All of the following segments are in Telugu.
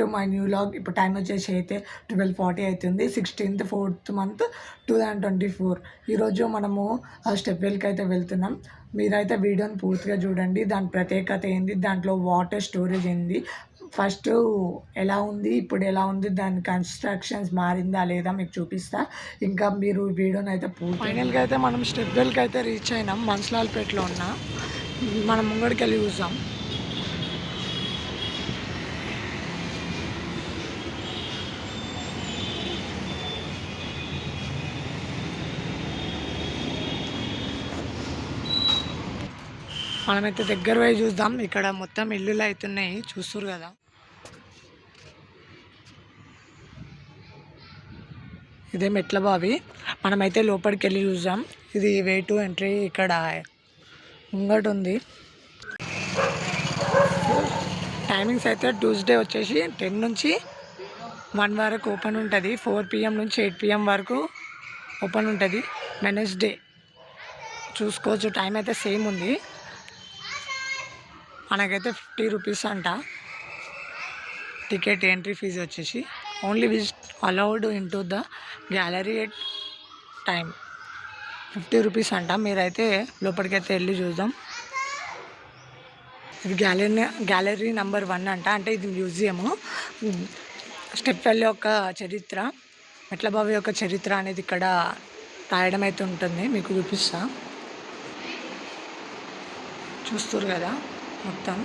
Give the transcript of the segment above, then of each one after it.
టు మై న్యూ లాగ్ ఇప్పుడు టైం వచ్చేసి అయితే ట్వెల్వ్ ఫార్టీ అవుతుంది. Sixteenth fourth month two thousand twenty four ఈరోజు మనము ఆ స్టెప్ వెల్కి అయితే వెళ్తున్నాం. మీరైతే వీడియోని పూర్తిగా చూడండి. దాని ప్రత్యేకత ఏంది? దాంట్లో వాటర్ స్టోరేజ్ ఏంది? ఫస్ట్ ఎలా ఉంది? ఇప్పుడు ఎలా ఉంది? దాని కన్స్ట్రక్షన్స్ మారిందా లేదా మీకు చూపిస్తా. ఇంకా మీరు వీడియోని అయితే పూర్తి ఫైనల్గా అయితే మనం స్టెప్ వెల్కి అయితే రీచ్ అయినాం. మన్సలాల్పేటలో ఉన్నా. మనం ముంగడికి వెళ్ళి చూసాం మనమైతే దగ్గర పోయి చూద్దాం. ఇక్కడ మొత్తం ఇల్లులు అవుతున్నాయి చూస్తురు కదా. ఇదే మెట్ల బావి. మనమైతే లోపలికి వెళ్ళి చూద్దాం. ఇది వే టు ఎంట్రీ ఇక్కడ ముంగట ఉంది. టైమింగ్స్ అయితే ట్యూస్డే వచ్చేసి టెన్ నుంచి వన్ వరకు ఓపెన్ ఉంటుంది. ఫోర్ పిఎం నుంచి ఎయిట్ పిఎం వరకు ఓపెన్ ఉంటుంది. వెనస్డే చూసుకోవచ్చు. టైం అయితే సేమ్ ఉంది. మనకైతే ఫిఫ్టీ రూపీస్ అంట. టికెట్ ఎంట్రీ ఫీజు వచ్చేసి only visit allowed in to the gallery at time fifty rupees అంట. మీరైతే లోపలికైతే వెళ్ళి చూద్దాం. ఇది గ్యాలరీ గ్యాలరీ నెంబర్ వన్ అంట. అంటే ఇది మ్యూజియము. స్టెప్టెల్ యొక్క చరిత్ర. మెట్లబావి యొక్క చరిత్ర అనేది ఇక్కడ రాయడం అయితే ఉంటుంది. మీకు చూపిస్తా. చూస్తారు కదా? మొత్తం.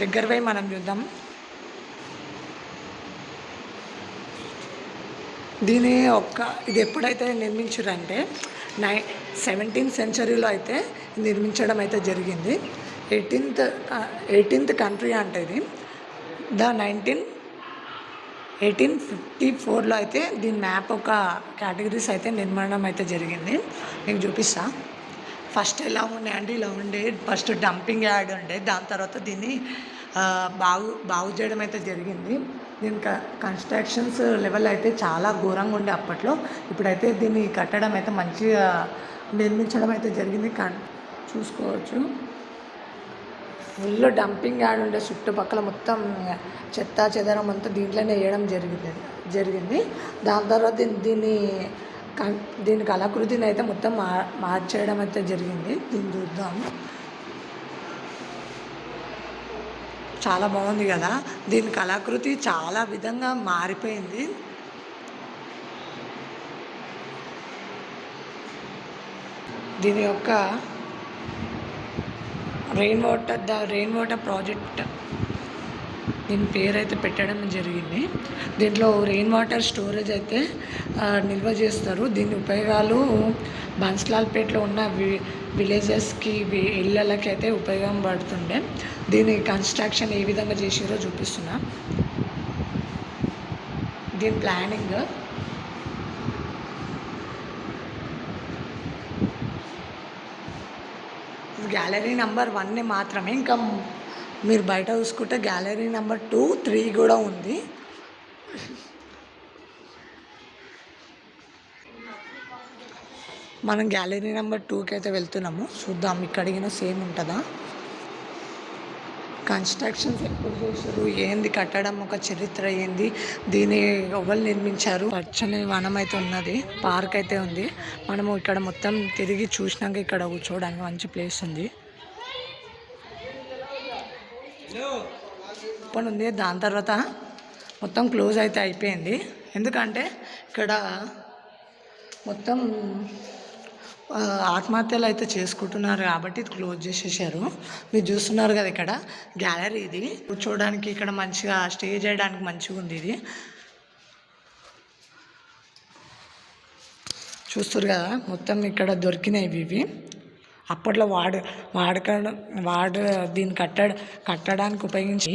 దగ్గర పోయి మనం చూద్దాం. దీని ఒక్క ఇది ఎప్పుడైతే నిర్మించారంటే నై సెవెంటీన్త్ సెంచరీలో అయితే నిర్మించడం అయితే జరిగింది. ఎయిటీన్త్ ఎయిటీన్త్ కంట్రీ అంటే ఇది. ద నైన్టీన్ ఎయిటీన్ ఫిఫ్టీ ఫోర్లో అయితే దీని మ్యాప్ ఒక కేటగిరీస్ అయితే నిర్మాణం అయితే జరిగింది. మీకు చూపిస్తా. ఫస్ట్ ఎలా ఉండే అంటే ఇలా ఉండే. ఫస్ట్ డంపింగ్ యార్డ్ ఉండే. దాని తర్వాత దీన్ని బాగు బాగు చేయడం అయితే జరిగింది. దీని కన్స్ట్రక్షన్స్ లెవెల్ అయితే చాలా ఘోరంగా ఉండే అప్పట్లో. ఇప్పుడైతే దీన్ని కట్టడం అయితే మంచిగా నిర్మించడం అయితే జరిగింది. కన్ చూసుకోవచ్చు. ఫుల్ డంపింగ్ యాడ్ ఉండే చుట్టుపక్కల మొత్తం చెత్త చెదరం అంతా దీంట్లోనే వేయడం జరిగింది జరిగింది. దాని తర్వాత దీన్ని దీని కళాకృతిని అయితే మొత్తం మా మార్చేయడం అయితే జరిగింది. దీన్ని చూద్దాం. చాలా బాగుంది కదా? దీని కళాకృతి చాలా విధంగా మారిపోయింది. దీని యొక్క rain water the rain water project దీని పేరు అయితే పెట్టడం జరిగింది. దీంట్లో రెయిన్ వాటర్ స్టోరేజ్ అయితే నిల్వ చేస్తారు. దీని ఉపయోగాలు బన్స్లాల్పేటలో ఉన్న వి విలేజెస్కి ఇళ్ళకి అయితే ఉపయోగం పడుతుండే. దీని కన్స్ట్రక్షన్ ఏ విధంగా చేసారో చూపిస్తున్నా. దీని ప్లానింగ్ గ్యాలరీ నెంబర్ వన్ని మాత్రమే. ఇంకా మీరు బయట చూసుకుంటే గ్యాలరీ నెంబర్ టూ త్రీ కూడా ఉంది. మనం గ్యాలరీ నెంబర్ టూకి అయితే వెళ్తున్నాము. చూద్దాం ఇక్కడ అడిగిన సేమ్ ఉంటుందా? కన్స్ట్రక్షన్స్ ఎప్పుడు చేశారు. ఏంది కట్టడం ఒక చరిత్ర ఏంది? దీన్ని ఎవరు నిర్మించారు? పచ్చని వనం అయితే ఉన్నది పార్క్ అయితే ఉంది. మనము ఇక్కడ మొత్తం తిరిగి చూసినాక ఇక్కడ కూర్చోవడానికి మంచి ప్లేస్ ఉంది. ఓపెన్ ఉంది. దాని తర్వాత మొత్తం క్లోజ్ అయితే అయిపోయింది. ఎందుకంటే ఇక్కడ మొత్తం ఆత్మహత్యలు అయితే చేసుకుంటున్నారు కాబట్టి ఇది క్లోజ్ చేసేసారు. మీరు చూస్తున్నారు కదా ఇక్కడ గ్యాలరీ ఇది. కూర్చోవడానికి ఇక్కడ మంచిగా స్టే చేయడానికి మంచిగా ఉంది ఇది. చూస్తారు కదా మొత్తం ఇక్కడ దొరికినాయి ఇవి అప్పట్లో వాడ వాడకడం వాడ దీన్ని కట్ట కట్టడానికి ఉపయోగించి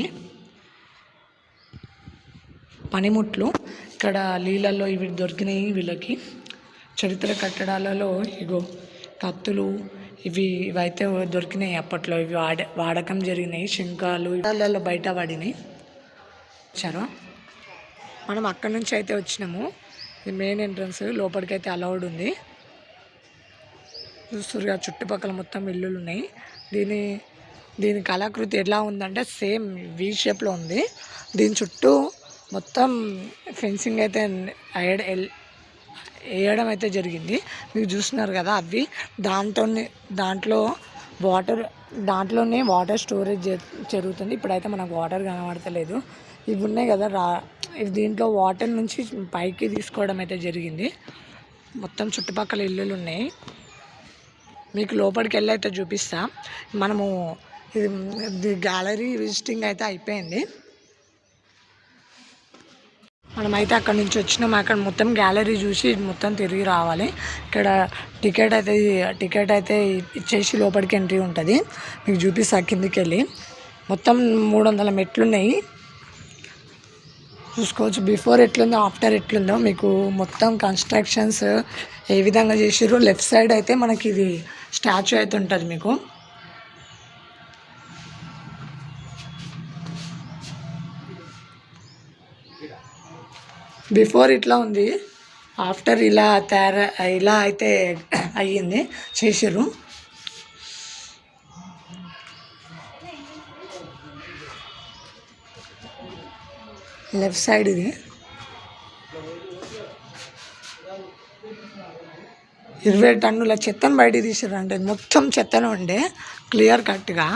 పనిముట్లు ఇక్కడ నీళ్ళల్లో ఇవి దొరికినాయి వీళ్ళకి. చరిత్ర కట్టడాలలో ఇగో కత్తులు ఇవి ఇవైతే దొరికినాయి అప్పట్లో. ఇవి వాడ వాడకం జరిగినాయి. శంఖాలు ఇళ్ళల్లో బయట పడినాయి. వచ్చారు మనం అక్కడి నుంచి అయితే వచ్చినాము. ఇది మెయిన్ ఎంట్రన్స్. లోపలికి అయితే అలౌడ్ ఉంది. చూస్తురుగా చుట్టుపక్కల మొత్తం ఇల్లులు ఉన్నాయి దీని దీని కళాకృతి ఎలా ఉందంటే సేమ్ వీ షేప్లో ఉంది. దీని చుట్టూ మొత్తం ఫెన్సింగ్ అయితే వేయడం అయితే జరిగింది. మీరు చూస్తున్నారు కదా అవి. దాంతో దాంట్లో వాటర్ దాంట్లోనే వాటర్ స్టోరేజ్ జ- జరుగుతుంది. ఇప్పుడైతే మనకు వాటర్ కనబడతలేదు. ఇవి ఉన్నాయి కదా రా దీంట్లో వాటర్ నుంచి పైకి తీసుకోవడం అయితే జరిగింది. మొత్తం చుట్టుపక్కల ఇల్లులు ఉన్నాయి. మీకు లోపలికి వెళ్ళి అయితే చూపిస్తా. మనము ఇది గ్యాలరీ విజిటింగ్ అయితే అయిపోయింది. మనమైతే అక్కడ నుంచి వచ్చినాం. అక్కడ మొత్తం గ్యాలరీ చూసి మొత్తం తిరిగి రావాలి. ఇక్కడ టికెట్ అయితే టికెట్ అయితే ఇచ్చేసి లోపలికి ఎంట్రీ ఉంటుంది. మీకు చూపిస్తా కిందికి వెళ్ళి మొత్తం మూడు వందల మెట్లున్నాయి. చూసుకోవచ్చు. బిఫోర్ ఎట్లుందో ఆఫ్టర్ ఎట్లుందో మీకు మొత్తం కన్స్ట్రక్షన్స్ ఏ విధంగా చేసిర్రో లెఫ్ట్ సైడ్ అయితే మనకి ఇది స్టాచ్యూ అయితే ఉంటుంది మీకు. బిఫోర్ ఇట్లా ఉంది ఆఫ్టర్ ఇలా తయారు ఇలా అయితే అయ్యింది చేసారు లెఫ్ట్ సైడ్ ఇది. ఇరవై టన్నుల చెత్తను బయట తీసారు అంటే మొత్తం చెత్తను ఉండే క్లియర్ కట్గా.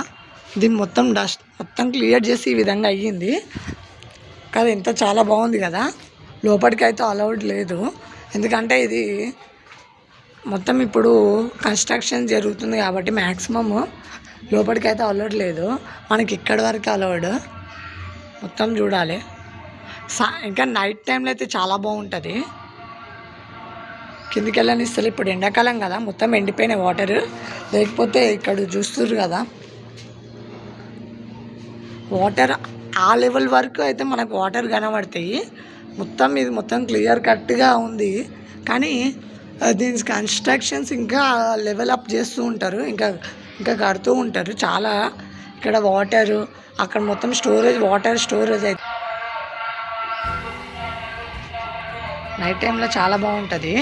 దీన్ని మొత్తం డస్ట్ మొత్తం క్లియర్ చేసి ఈ విధంగా అయ్యింది. కదా ఎంత చాలా బాగుంది కదా. లోపలికి అయితే అలౌడ్ లేదు. ఎందుకంటే ఇది మొత్తం ఇప్పుడు కన్స్ట్రక్షన్ జరుగుతుంది కాబట్టి మ్యాక్సిమమ్ లోపలికి అయితే అలౌడ్ లేదు. మనకి ఇక్కడి వరకు అలౌడ్ మొత్తం చూడాలి. సా ఇంకా నైట్ టైంలో అయితే చాలా బాగుంటుంది. కిందికి వెళ్ళనిస్తారు ఇప్పుడు ఎండాకాలం కదా మొత్తం ఎండిపోయిన వాటర్ లేకపోతే ఇక్కడ చూస్తున్నారు కదా. వాటర్ ఆ లెవెల్ వరకు అయితే మనకు వాటర్ కనబడతాయి. మొత్తం ఇది మొత్తం క్లియర్ కట్గా ఉంది. కానీ దీని కన్స్ట్రక్షన్స్ ఇంకా లెవెల్ అప్ చేస్తూ ఉంటారు. ఇంకా ఇంకా కడుతూ ఉంటారు. చాలా ఇక్కడ వాటర్ అక్కడ మొత్తం స్టోరేజ్ వాటర్ స్టోరేజ్ అయితే. నైట్ టైంలో చాలా బాగుంటుంది.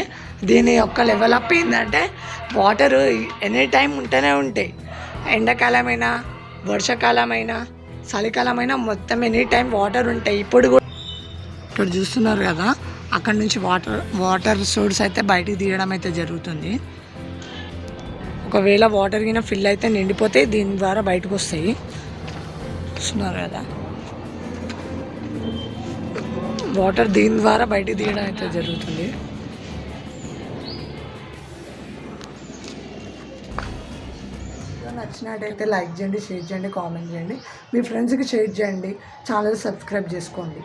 దీని యొక్క లెవెల్ అప్ ఏంటంటే వాటర్ ఎనీ టైం ఉంటూనే ఉంటాయి. ఎండాకాలమైనా వర్షాకాలమైనా చలికాలమైనా మొత్తం ఎనీ టైం వాటర్ ఉంటాయి. ఇప్పుడు కూడా ఇక్కడ చూస్తున్నారు కదా అక్కడ నుంచి వాటర్ వాటర్ సోర్స్ అయితే బయటికి తీయడం అయితే జరుగుతుంది. ఒకవేళ వాటర్ కింద ఫిల్ అయితే నిండిపోతే దీని ద్వారా బయటకు వస్తాయి. చూస్తున్నారు కదా. వాటర్ దీని ద్వారా బయటికి తీయడం అయితే జరుగుతుంది. నచ్చినట్టయితే లైక్ చేయండి షేర్ చేయండి కామెంట్ చేయండి. మీ ఫ్రెండ్స్కి షేర్ చేయండి. ఛానల్ సబ్స్క్రైబ్ చేసుకోండి.